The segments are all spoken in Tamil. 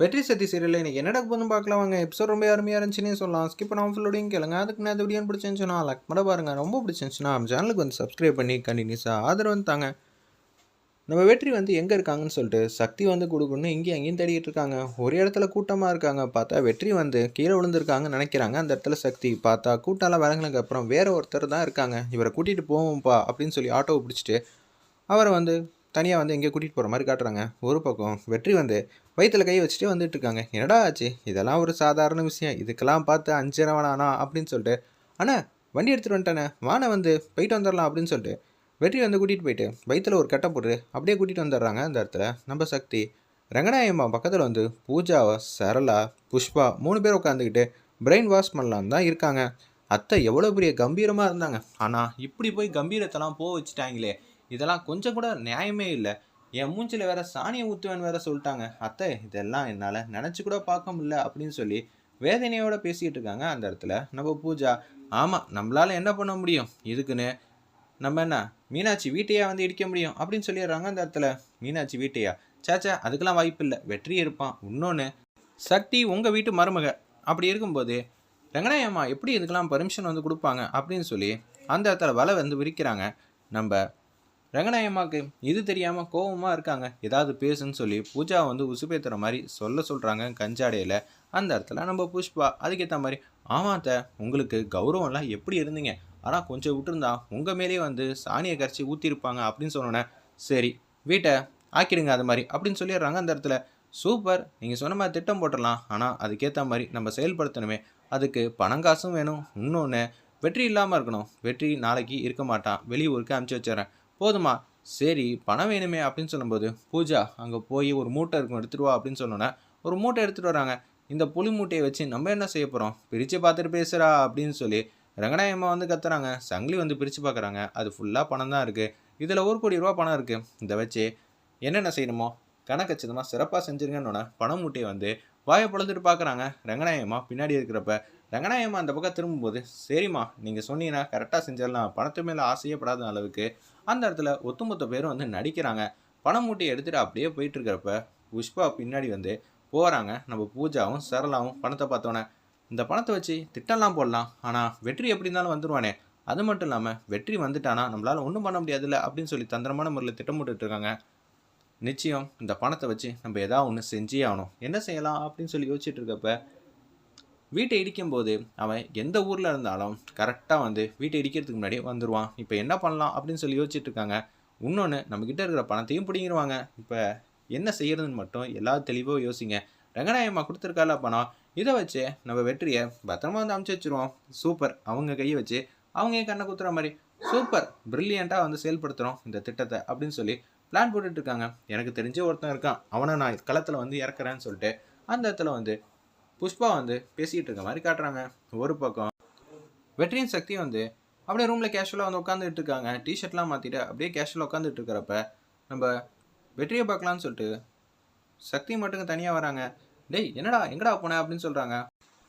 வெற்றி சத்தி சீரியல் இன்னைக்கு என்னடா போதும் பார்க்கலாம் வாங்க. எபிசோட் ரொம்ப அருமையாக இருந்துச்சுன்னே சொல்லலாம். ஸ்கிப் பண்ணாமல் ஃபுல்லோடையும் கேளுங்க. அதுக்கு நான் வீடியோ பிடிச்சிருந்துச்சுன்னா லைக் பண்ண பாருங்க. ரொம்ப பிடிச்சிருந்துச்சுன்னா நம்ம சேனலுக்கு வந்து சப்ஸ்கிரைப் பண்ணி கண்டினியூஸாக ஆதரவு வந்து தாங்க. நம்ம வெற்றி வந்து எங்கே இருக்காங்கன்னு சொல்லிட்டு சக்தி வந்து கொடுக்கணும்னு இங்கேயும் அங்கேயும் தேடிட்டு இருக்காங்க. ஒரு இடத்துல கூட்டமாக இருக்காங்க. பார்த்தா வெற்றி வந்து கீழே விழுந்திருக்காங்கன்னு நினைக்கிறாங்க. அந்த இடத்துல சக்தி பார்த்தா கூட்டம்லாம் விளங்குனதுக்கு அப்புறம் வேற ஒருத்தர் தான் இருக்காங்க. இவரை கூட்டிகிட்டு போவோம்ப்பா அப்படின்னு சொல்லி ஆட்டோவை பிடிச்சிட்டு அவரை வந்து தனியாக வந்து எங்கேயோ கூட்டிகிட்டு போகிற மாதிரி காட்டுறாங்க. ஒரு பக்கம் வெற்றி வந்து வயிற்றில் கை வச்சுட்டு வந்துட்டு இருக்காங்க. என்னடா ஆச்சு? இதெல்லாம் ஒரு சாதாரண விஷயம். இதுக்கெல்லாம் பார்த்து அஞ்சிரவனானா அப்படின்னு சொல்லிட்டு அண்ணா வண்டி எடுத்துகிட்டு வந்துட்டானே வானை வந்து போயிட்டு வந்துடலாம் அப்படின்னு சொல்லிட்டு வெற்றி வந்து கூட்டிகிட்டு போயிட்டு வயிற்றில் ஒரு கட்டை போட்டு அப்படியே கூட்டிகிட்டு வந்துடுறாங்க. அந்த இடத்துல நம்ம சக்தி ரங்கநாயம்மா பக்கத்தில் வந்து பூஜாவா சரளா புஷ்பா மூணு பேர் உட்காந்துக்கிட்டு பிரெயின் வாஷ் பண்ணலாம் தான் இருக்காங்க. அத்தை எவ்வளோ பெரிய கம்பீரமாக இருந்தாங்க. ஆனால் இப்படி போய் கம்பீரத்தெல்லாம் போக வச்சுட்டாங்களே. இதெல்லாம் கொஞ்சம் கூட நியாயமே இல்லை. என் மூஞ்சில் வேற சாணியை ஊற்றுவேன் வேற சொல்லிட்டாங்க. அத்தை இதெல்லாம் என்னால் நினச்சி கூட பார்க்க முடியல அப்படின்னு சொல்லி வேதனையோட பேசிக்கிட்டு இருக்காங்க அந்த இடத்துல. நம்ம பூஜா ஆமாம் நம்மளால் என்ன பண்ண முடியும்? இதுக்குன்னு நம்ம என்ன மீனாட்சி வீட்டையா வந்து இடிக்க முடியும் அப்படின்னு சொல்லிடுறாங்க அந்த இடத்துல. மீனாட்சி வீட்டையா? சேச்சா அதுக்கெல்லாம் வாய்ப்பு இல்லை. வெற்றி இருப்பான். இன்னொன்று சக்தி உங்கள் வீட்டு மருமக. அப்படி இருக்கும்போது ரங்கநாயம்மா எப்படி இதுக்கெல்லாம் பர்மிஷன் வந்து கொடுப்பாங்க? அப்படின்னு சொல்லி அந்த இடத்துல வலை வந்து விரிக்கிறாங்க. நம்ம ரங்கநாயம்மாக்கு இது தெரியாமல் கோவமாக இருக்காங்க. ஏதாவது பேசுன்னு சொல்லி பூஜா வந்து உசுப்பேத்துற மாதிரி சொல்ல சொல்கிறாங்க கஞ்சாடையில். அந்த இடத்துல நம்ம புஷ்பா. அதுக்கேற்ற மாதிரி ஆமாத்த உங்களுக்கு கௌரவம்லாம் எப்படி இருந்தீங்க? ஆனால் கொஞ்சம் விட்டுருந்தா உங்கள் மேலேயே வந்து சாணியை கரைச்சி ஊற்றிருப்பாங்க அப்படின்னு சொன்னோன்னே சரி வீட்டை ஆக்கிடுங்க அது மாதிரி அப்படின்னு சொல்லிடுறாங்க அந்த இடத்துல. சூப்பர் நீங்கள் சொன்ன மாதிரி திட்டம் போட்டுடலாம். ஆனால் அதுக்கேற்ற மாதிரி நம்ம செயல்படுத்தணுமே. அதுக்கு பணங்காசும் வேணும். இன்னொன்று வெற்றி இல்லாமல் இருக்கணும். வெற்றி நாளைக்கு இருக்க மாட்டான். வெளியூருக்கு அனுப்பிச்சி வச்சிடறேன். போதுமா? சரி பணம் வேணுமே அப்படின்னு சொல்லும்போது பூஜா அங்கே போய் ஒரு மூட்டை இருக்கும் எடுத்துகிட்டு வா அப்படின்னு சொன்னோன்னே ஒரு மூட்டை எடுத்துகிட்டு வராங்க. இந்த புளி மூட்டையை வச்சு நம்ம என்ன செய்ய போகிறோம் பிரித்து பார்த்துட்டு பேசுகிறா அப்படின்னு சொல்லி ரங்கநாயம்மா வந்து கத்துறாங்க. சங்கிலி வந்து பிரித்து பார்க்குறாங்க. அது ஃபுல்லாக பணம் தான் இருக்குது இதில் ஒரு கோடி ரூபா பணம் இருக்குது இதை வச்சு என்னென்ன செய்யணுமோ கணக்கச்சிதமாக சிறப்பாக செஞ்சுருங்கன்னு பணம் மூட்டையை வந்து வாயை பொழுதுட்டு பார்க்குறாங்க. ரங்கநாயம்மா பின்னாடி இருக்கிறப்ப ரங்கநாயம்மா அந்த பக்கம் திரும்பும்போது சரிம்மா நீங்கள் சொன்னீங்கன்னா கரெக்டாக செஞ்சிடலாம். பணத்து மேலே ஆசையப்படாத அளவுக்கு. அந்த இடத்துல ஒத்துமொத்த பேரும் வந்து நடிக்கிறாங்க. பணம் மூட்டையை எடுத்துகிட்டு அப்படியே போயிட்டுருக்கிறப்ப புஷ்பா பின்னாடி வந்து போகிறாங்க நம்ம பூஜாவும் சரளாவும் பணத்தை பார்த்தோன்னே இந்த பணத்தை வச்சு திட்டம்லாம் போடலாம். ஆனால் வெற்றி எப்படி இருந்தாலும் வந்துடுவானே அது மட்டும் இல்லாமல் வெற்றி வந்துட்டானா நம்மளால் ஒன்றும் பண்ண முடியாதுல்ல. அப்படின்னு சொல்லி தந்திரமான முறையில் திட்டமிட்டுட்டு இருக்காங்க. நிச்சயம் இந்த பணத்தை வச்சு நம்ம எதாவது ஒன்று செஞ்சே ஆகணும். என்ன செய்யலாம் அப்படின்னு சொல்லி யோசிச்சுட்டு இருக்கப்ப வீட்டை இடிக்கும்போது அவன் எந்த ஊரில் இருந்தாலும் கரெக்டாக வந்து வீட்டை இடிக்கிறதுக்கு முன்னாடி வந்துடுவான் இப்போ என்ன பண்ணலாம் அப்படின்னு சொல்லி யோசிச்சுட்டு இருக்காங்க. இன்னொன்று நம்மக்கிட்ட இருக்கிற பணத்தையும் பிடிங்கிருவாங்க. இப்போ என்ன செய்யறதுன்னு மட்டும் எல்லா தெளிவாக யோசிங்க. ரங்கநாயம்மா கொடுத்துருக்கால பணம் இதை வச்சு நம்ம வெற்றியை பத்திரமா வந்து அமுச்சு வச்சிருவோம். சூப்பர். அவங்க கையை வச்சு அவங்க என் கண்ணை குத்துற மாதிரி. சூப்பர். ப்ரில்லியண்ட்டாக வந்து செயல்படுத்துகிறோம் இந்த திட்டத்தை அப்படின்னு சொல்லி பிளான் போட்டுட்ருக்காங்க எனக்கு தெரிஞ்ச ஒருத்தன் இருக்கான். அவனை நான் களத்தில் வந்து இறக்குறேன்னு சொல்லிட்டு அந்த இடத்துல வந்து புஷ்பா வந்து பேசிக்கிட்டு இருக்க மாதிரி காட்டுறாங்க. ஒரு பக்கம் வெற்றியின் சக்தி வந்து அப்படியே ரூமில் கேஷுவலாக வந்து உட்காந்துட்டு இருக்காங்க. டிஷர்ட்லாம் மாற்றிட்டு அப்படியே கேஷுவலாக உட்காந்துட்டு இருக்கிறப்ப நம்ம வெற்றியை பார்க்கலான்னு சொல்லிட்டு சக்தி மட்டும் தனியாக வராங்க. டேய் என்னடா எங்கடா போன? அப்படின்னு சொல்கிறாங்க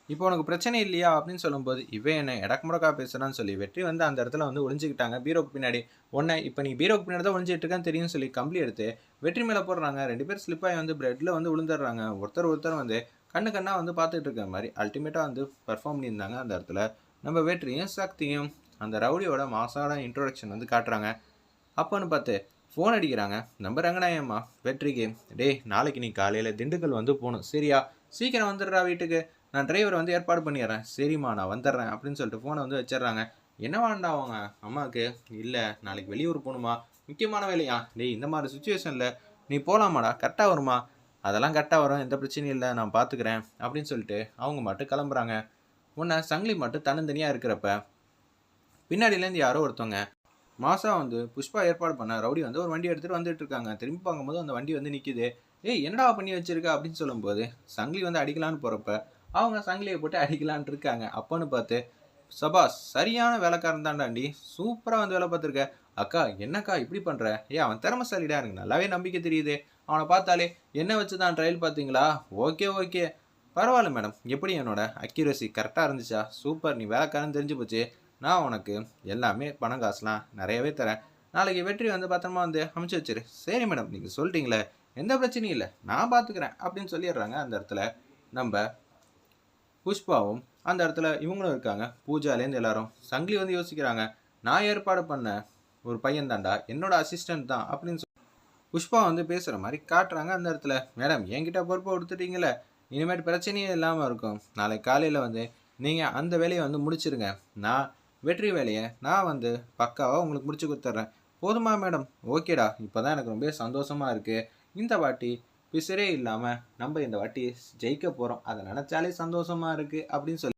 இப்போ உனக்கு பிரச்சனை இல்லையா? அப்படின்னு சொல்லும்போது இவன் என்ன இடக்கு முடக்கா பேசுகிறான்னு சொல்லி வெற்றி வந்து அந்த இடத்துல வந்து ஒளிஞ்சிக்கிட்டாங்க. பீரோக்கு பின்னாடி உன்னை இப்போ நீ பீரோக்கு பின்னாடி தான் ஒளிஞ்சிட்டு இருக்கான்னு தெரியும் சொல்லி கம்பளி எடுத்து வெற்றி மேலே போடுறாங்க. ரெண்டு பேர் ஸ்லிப்பாகி வந்து பிரெட்டில் வந்து விழுந்துடுறாங்க ஒருத்தர் ஒருத்தர் வந்து கண்ணு கண்ணாக வந்து பார்த்துட்டு இருக்க மாதிரி அல்டிமேட்டாக வந்து பெர்ஃபார்ம் பண்ணியிருந்தாங்க அந்த இடத்துல. நம்ம வெற்றியும் சக்தியும் அந்த ரவுடியோட மாசான இன்ட்ரோடக்ஷன் வந்து காட்டுறாங்க. அப்போன்னு பார்த்து ஃபோன் அடிக்கிறாங்க. நம்ம ரங்கநாயம்மா வெற்றிக்கு டேய் நாளைக்கு நீ காலையில் திண்டுக்கல் வந்து போகணும். சரியா? சீக்கிரம் வந்துடுறா வீட்டுக்கு. நான் டிரைவர் வந்து ஏற்பாடு பண்ணிடுறேன். சரிம்மா நான் வந்துடுறேன். அப்படின்னு சொல்லிட்டு ஃபோனை வந்து வச்சிடுறாங்க. என்ன வேண்டா அவங்க? அம்மாவுக்கு இல்லை நாளைக்கு வெளியூர் போகணுமா? முக்கியமான வேலையா? டேய் இந்த மாதிரி சுச்சுவேஷனில் நீ போகலாமாடா கரெக்டாக வருமா? அதெல்லாம் கரெக்டாக வரும் எந்த பிரச்சனையும் இல்லை நான் பார்த்துக்கிறேன் அப்படின்னு சொல்லிட்டு அவங்க மட்டும் கிளம்புறாங்க. உன்னை சங்கிலி மட்டும் தன்னந்தனியாக இருக்கிறப்ப பின்னாடியிலேருந்து யாரோ ஒருத்தவங்க மாசா வந்து புஷ்பா ஏற்பாடு பண்ண ரவுடி வந்து ஒரு வண்டி எடுத்துகிட்டு வந்துட்டு இருக்காங்க. திரும்பி பார்க்கும்போது அந்த வண்டி வந்து நிற்கிது ஏய் என்னடா பண்ணி வச்சிருக்க? அப்படின்னு சொல்லும்போது சங்கிலி வந்து அடிக்கலான்னு போகிறப்ப அவங்க சங்கிலியை போட்டு அடிக்கலான் இருக்காங்க. அப்போன்னு பார்த்து சபாஸ் சரியான வேலைக்காரன் தான்டாண்டி சூப்பராக வந்து வேலை பார்த்துருக்க. அக்கா என்னக்கா இப்படி பண்ணுற ஏ அவன் திறமசாலிடா எனக்கு நல்லாவே நம்பிக்கை தெரியுது. அவனை பார்த்தாலே என்ன வச்சு தான் ட்ரையல் பார்த்தீங்களா? Okay okay. பரவாயில்ல மேடம் எப்படி என்னோட அக்யூரசி கரெக்டாக இருந்துச்சா? சூப்பர் நீ வேலைக்காரன் தெரிஞ்சு போச்சு. நான் உனக்கு எல்லாமே பணம் காசுலாம் நிறையவே தரேன். நாளைக்கு வெற்றி வந்து பத்திரமா வந்து அமுச்சு வச்சிரு. சரி மேடம் நீங்கள் சொல்லிட்டீங்களே எந்த பிரச்சனையும் இல்லை. நான் பார்த்துக்கிறேன் அப்படின்னு சொல்லிடுறாங்க அந்த இடத்துல நம்ம புஷ்பாவும். அந்த இடத்துல இவங்களும் இருக்காங்க. பூஜாலேருந்து எல்லாரும் சங்கிலி வந்து யோசிக்கிறாங்க. நான் ஏற்பாடு பண்ண ஒரு பையன் தாண்டா என்னோட அசிஸ்டன்ட் தான் அப்படின்னு சொல்லி புஷ்பா வந்து பேசுகிற மாதிரி காட்டுறாங்க அந்த இடத்துல. மேடம் என்கிட்ட பொறுப்பை கொடுத்துட்டீங்களே இனிமேட்டு பிரச்சனையே இல்லாமல் இருக்கும். நாளைக்கு காலையில் வந்து நீங்கள் அந்த வேலையை வந்து முடிச்சிருங்க. நான் வெற்றி வேலையை நான் வந்து பக்காவாக உங்களுக்கு முடிச்சு கொடுத்துட்றேன் போதுமா மேடம்? ஓகேடா. இப்போ தான் எனக்கு ரொம்ப சந்தோஷமாக இருக்குது இந்த வாட்டி பிசரே இல்லாமல் நம்ம இந்த வாட்டி ஜெயிக்க போகிறோம் அதை நினச்சாலே சந்தோஷமாக இருக்குது அப்படின்னு சொல்லி